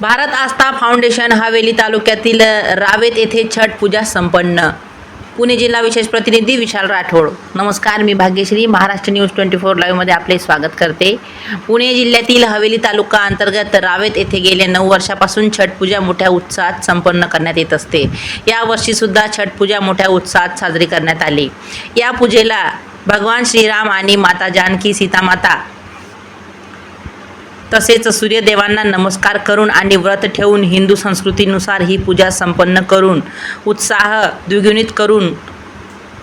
भारत आस्था foundation Haveli तालुक्यातील रावेत येथे छठ पूजा संपन्न. पुणे जिल्हा विशेष प्रतिनिधी विशाल राठोड. नमस्कार मी Bhagyashree. Maharashtra news twenty four लाईव्हमध्ये आपले स्वागत करते. पुणे जिल्ह्यातील हवेली तालुका अंतर्गत रावेत येथे गेल्या नऊ वर्षापासून छठ पूजा मोठ्या उत्साहात संपन्न करण्यात येत असते. यावर्षीसुद्धा छठ पूजा मोठ्या उत्साहात साजरी करण्यात आली. या पूजेला भगवान श्रीराम आणि माता जानकी सीतामाता तसेच सूर्यदेवांना नमस्कार करून आणि व्रत ठेवून हिंदू संस्कृतीनुसार ही पूजा संपन्न करून उत्साह द्विगुणित करून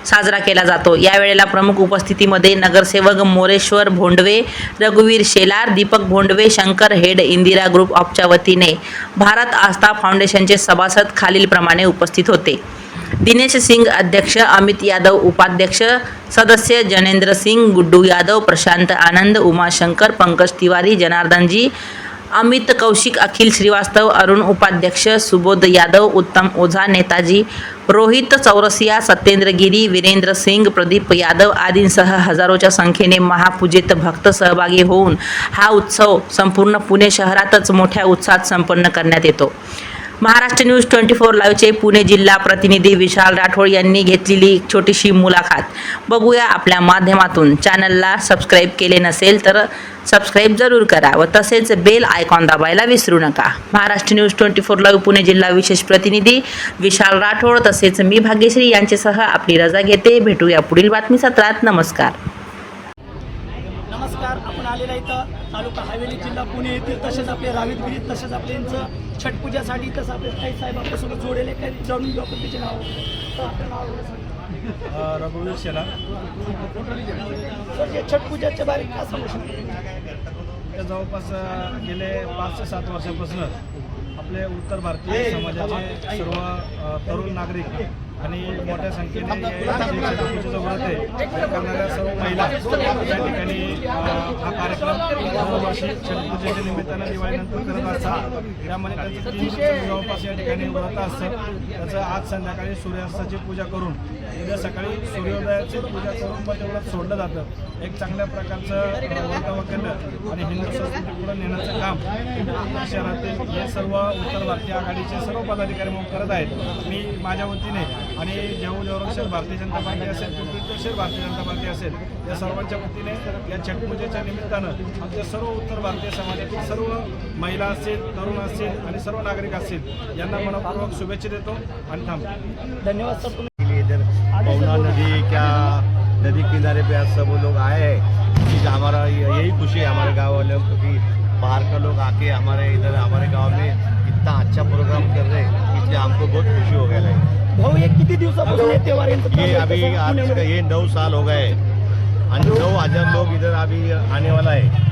साजरा केला जातो. यावेळेला प्रमुख उपस्थितीमध्ये नगरसेवक मोरेश्वर भोंडवे रघुवीर शेलार दीपक भोंडवे शंकर हेड इंदिरा ग्रुप ऑफच्या वतीने भारत आस्था फाउंडेशनचे सभासद खालीलप्रमाणे उपस्थित होते. दिनेश सिंग अध्यक्ष अमित यादव उपाध्यक्ष सदस्य जनेंद्र सिंग गुड्डू यादव प्रशांत आनंद उमाशंकर पंकज तिवारी जनार्दनजी अमित कौशिक अखिल श्रीवास्तव अरुण उपाध्यक्ष सुबोध यादव उत्तम ओझा नेताजी रोहित चौरसिया सत्येंद्र गिरी वीरेंद्र सिंग प्रदीप यादव आदींसह हजारोच्या संख्येने महापूजेत भक्त सहभागी होऊन हा उत्सव संपूर्ण पुणे शहरातच मोठ्या उत्साहात संपन्न करण्यात येतो. महाराष्ट्र न्यूज ट्वेंटी फोर लाईव्हचे पुणे जिल्हा प्रतिनिधी विशाल राठोड यांनी घेतलेली एक छोटीशी मुलाखत. बघूया आपल्या माध्यमातून. चॅनलला सबस्क्राईब केले नसेल तर सबस्क्राईब जरूर करा व तसेच बेल आयकॉन दाबायला विसरू नका. Maharashtra news twenty four live Pune जिल्हा विशेष प्रतिनिधी विशाल राठोड तसेच मी भाग्यश्री यांच्यासह आपली रजा घेते. भेटूया पुढील बातमी सत्रात नमस्कार. नमस्कार आपण आलेला इथं. तालुका हवेली जिल्हा पुणे येथील तसेच आपले रावीत तसेच आपले यांचं छठ पूजासाठी तसं आपले काही साहेब आपल्यासोबत जोडेले काही जाणून घेऊ आपण त्याचे नाव. तर आपलं नाव रघुवीर शेला हे छठ पूजाच्या बारे काय सांगू शकतो? जवळपास गेले पाच ते सात वर्षापासून आपले उत्तर भारतीय समाजाचे सर्व तरुण नागरिक आणि मोठ्या संख्येने हे व्रत आहे. करणाऱ्या सर्व महिला त्या ठिकाणी हा कार्यक्रम दरवर्षी छठपूजेच्या निमित्तानं दिवाळीनंतर करत असतात. त्यामध्ये त्यांचं तीन जवळपास या ठिकाणी व्रत असतं. त्याचं आज संध्याकाळी सूर्यास्ताची पूजा करून उद्या सकाळी सूर्योदयाची पूजा करून मग ते व्रत सोडलं जातं. एक चांगल्या प्रकारचं वर्तव केलं आणि हिंदू संस्कृती पुढे नेण्याचं काम शहरातील हे सर्व उत्तर भारतीय आघाडीचे सर्व पदाधिकारी म्हणून करत आहेत. मी माझ्या वतीने आणि जेऊ देवरक्षक भारतीय जनता पार्टी असेल शहर भारतीय जनता पार्टी असेल या सर्वांच्या वतीने या छठपूजेच्या निमित्तानं आमच्या सर्व उत्तर भारतीय समाजातील सर्व महिला असतील तरुण असतील आणि सर्व नागरिक असतील यांना मनपूर्वक शुभेच्छा देतो आणि थांबतो धन्यवाद सर तुम्ही पवना नदी क्या नदी किनारे पे आज सब लोग आए हैं। हमारा यही खुशी है हमारे गाँव वालों को क्योंकि बाहर का लोग आके हमारे इधर हमारे गांव में इतना अच्छा प्रोग्राम कर रहे हैं इसलिए हमको बहुत खुशी हो गया है। भाऊ हे किती दिवसापासून हे त्योहार ये? अभी तसं आज का पुण्यामध्ये- ये नौ साल हो गए. और नौ हजार लोग इधर अभी आने वाला है?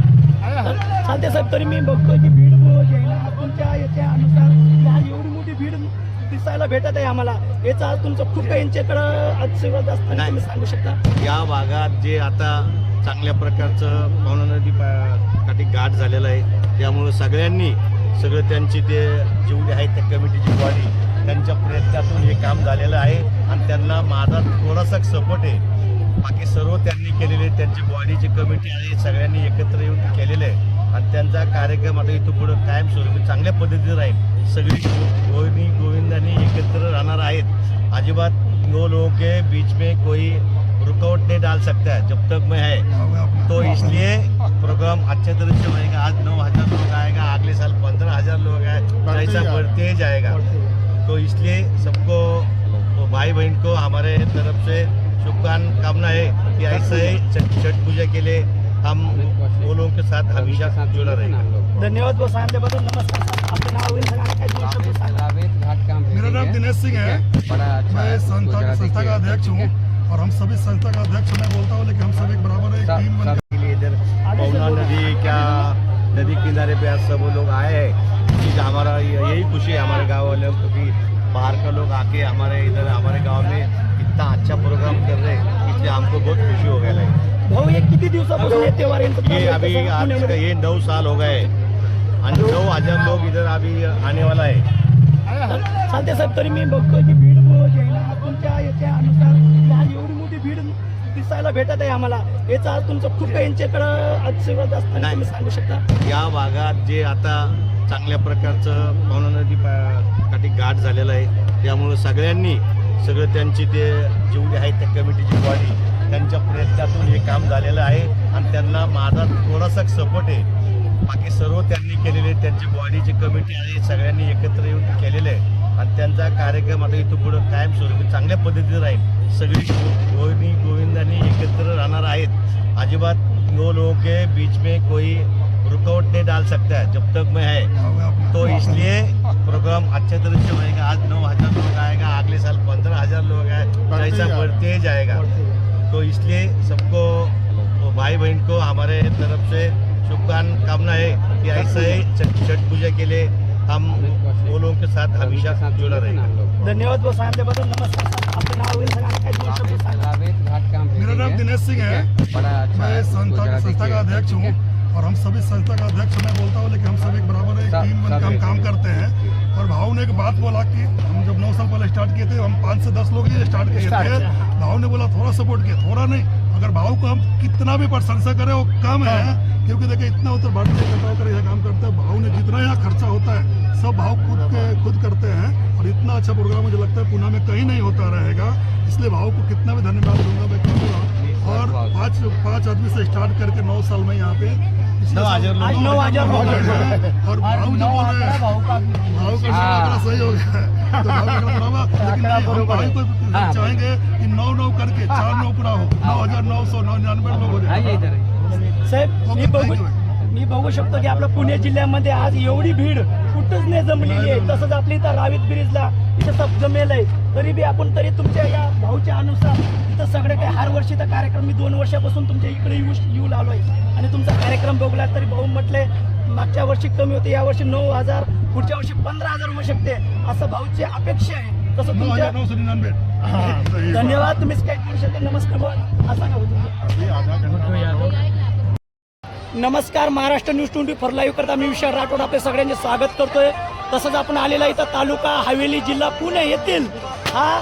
चालते साहेब तरी मी बघतोय की भीड जी आहे ना तुमच्या याच्यानुसार आज एवढी मोठी भीड दिसायला भेटत आहे आम्हाला. याचा आज तुमचं खूप यांच्याकडं सेवा असताना नाही. तुम्ही सांगू शकता. या भागात जे आता चांगल्या प्रकारचं पवना नदी काठी घाट झालेला आहे. त्यामुळं सगळ्यांनी सगळं त्यांची ते जेवढी आहे त्या कमिटीची बॉडी त्यांच्या प्रयत्नातून हे काम झालेलं आहे आणि त्यांना माझा थोडासा सपोर्ट आहे. बाकी सर्व त्यांनी केलेले त्यांची बॉडीची कमिटी आहे सगळ्यांनी एकत्र येऊन केलेलं आहे. आणि त्यांचा कार्यक्रम आता इथं पुढं कायमस्वरूपी चांगल्या पद्धतीने राहील. सगळी गोविंदी गोविंदांनी एकत्र राहणार आहेत. अजिबात यो लोगों के बीच में कोई रुकावट नहीं डाल सकता है जब तक मैं है. तो इसलिए प्रोग्राम अच्छे तरह से होएगा. आज नौ हज़ार लोग आएगा अगले साल पंद्रह हज़ार लोग आए जैसा बढ़ते ही जाएगा। तो इसलिए सबको वो भाई बहन को हमारे तरफ़ से शुभकामना है कि ऐसे ही छठ पूजा के लिए हम वो लोगों के साथ हमेशा जुड़ा रहेगा धन्यवाद मेरा नाम दिनेश सिंह है। अच्छा मैं संस्था का अध्यक्ष हूँ। और हम सभी संस्था का अध्यक्ष मैं बोलता हूँ लेकिन हम सब एक बराबर है टीम बन के। लिए इधर पवना नदी क्या नदी किनारे पे आज सब लोग आए हैं। क्योंकि हमारा यही खुशी है हमारे गाँव वालों क्योंकि बाहर का लोग आके हमारे इधर हमारे गांव में इतना अच्छा प्रोग्राम कर रहे हैं। इसलिए हमको बहुत खुशी हो गया भाऊ हे किती दिवसापासून त्योहार ये? अभी आज ये नौ साल हो गए। और नौ हजार लोग इधर अभी आने वाला है। चालते साहेब तरी मी बघतोय की भीड तुमच्या याच्यानुसार आज एवढी मोठी भीड दिसायला भेटत आहे आम्हाला. याचा आज तुमचं खूप काही यांच्याकडं सेवा असताना नाही. तुम्ही सांगू शकता. या भागात जे आता चांगल्या प्रकारचं पवना नदी काठी घाट झालेला आहे. त्यामुळं सगळ्यांनी सगळं त्यांची ते जेवढी आहेत त्या कमिटीची बॉडी त्यांच्या प्रयत्नातून हे काम झालेलं आहे. आणि त्यांना माझा थोडासा सपोर्ट आहे. बाकी सर्व त्यांनी केलेले त्यांची बॉडीची कमिटी आहे सगळ्यांनी एकत्र येऊन केलेलं आहे. आणि त्यांचा कार्यक्रम आता इथं पुढं कायमस्वरूपी चांगल्या पद्धतीने राहील. सगळी गोविंदी गोविंदांनी एकत्र राहणार आहेत. अजिबात दो लोगों के बीच में कोई रुकावट नहीं डाल सकता है जब तक मैं है. तो इसलिए प्रोग्राम अच्छे तरह से होएगा आज नौ हज़ार लोग आएगा अगले साल पंद्रह हज़ार लोग आए ऐसा बढ़ते ही जाएगा। तो इसलिए सबको भाई बहन को हमारे तरफ़ से शुभकामना है कि ऐसा ही छठ छठ पूजा के लिए हम वो लोगों के साथ हमेशा जुड़ा रहेंगे धन्यवाद वो नमस्कार। सांगा मेरा नाम दिनेश सिंह है। मैं संस्था संस्था का अध्यक्ष हूँ? और हम सभी संस्था का अध्यक्ष मैं बोलता हूँ लेकिन हम सब एक बराबर एक टीम बन के हम काम करते हैं। और भाव ने एक बात बोला कि हम जब नौ साल पहले स्टार्ट किए थे हम पाँच से दस लोग ही स्टार्ट किए थे। भाव ने बोला थोड़ा सपोर्ट किया थोड़ा नहीं। अगर भाव को हम कितना भी प्रशंसा करें वो कम है। क्योंकि देखिए इतना उत्तर भारतीय होकर यह काम करते हैं। भाव ने जितना यहाँ खर्चा होता है सब भाव खुद के खुद करते हैं। और इतना अच्छा प्रोग्राम मुझे लगता है पुणे में कहीं नहीं होता रहेगा। इसलिए भाव को कितना भी धन्यवाद दूँगा मैं करूँगा और पाँच पाँच आदमी से स्टार्ट करके नौ साल में यहाँ पे हैं। और भाव जो बोल रहे हैं भाव का आंकड़ा सही हो। गया। तो भाव का आंकड़ा बराबर लेकिन नहीं, हम भाई को चाहेंगे कि नौ नौ करके चार नौ पूरा हो। नौ हजार नौ सौ नौ निन्यानवे लोग हो जाए। साहेब मी बघू शकतो की आपल्या पुणे जिल्ह्यामध्ये आज एवढी भीड कुठंच नाही जमलेली आहे. तसंच आपल्या इथं रावीत ब्रिजला इथं सब जमेल आहे तरी बी आपण तरी तुमच्या या भाऊच्या अनुसार इथं सगळे काही हर वर्षीचा कार्यक्रम मी दोन वर्षापासून तुमच्या इकडे येऊ येऊ आलोय आणि तुमचा कार्यक्रम बघला तरी भाऊ म्हटले मागच्या वर्षी कमी होते या वर्षी नऊ हजार पुढच्या वर्षी पंधरा हजार होऊ शकते असं भाऊची अपेक्षा आहे. तसं तुमच्या। धन्यवाद तुम्ही काही बोलू शकता नमस्कार बोला. असा का होतो नमस्कार Maharashtra news twenty four live करता मी विशाल राठोड. आपले सगळ्यांचे स्वागत करतोय. तसंच आपण आलेला इथं तालुका हवेली जिल्हा पुणे येथील हा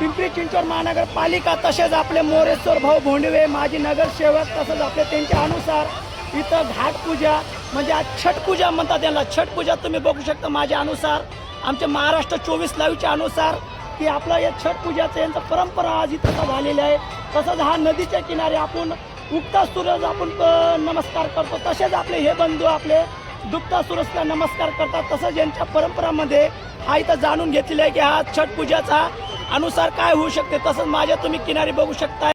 पिंपरी चिंचवड महानगरपालिका तसेच आपले मोरेश्वर भाऊ भोंडवे माजी नगरसेवक तसंच आपले त्यांच्या अनुसार इथं घाटपूजा म्हणजे आज छठ पूजा म्हणतात त्यांना. छठ पूजा तुम्ही बघू शकता माझ्या अनुसार. आमच्या महाराष्ट्र चोवीस लाईव्हच्या अनुसार की आपला या छठ पूजाचं यांचं परंपरा आज इथं झालेली आहे. तसंच हा नदीच्या किनारे आपण उगता सूरज आपण नमस्कार करतो. तसेच आपले हे बंधू आपले दुखता सूरजला नमस्कार करतात. तसंच यांच्या परंपरामध्ये हा इथं जाणून घेतलेला आहे की हा छठ पूजाचा अनुसार काय होऊ शकते. तसंच माझ्या तुम्ही किनारी बघू शकता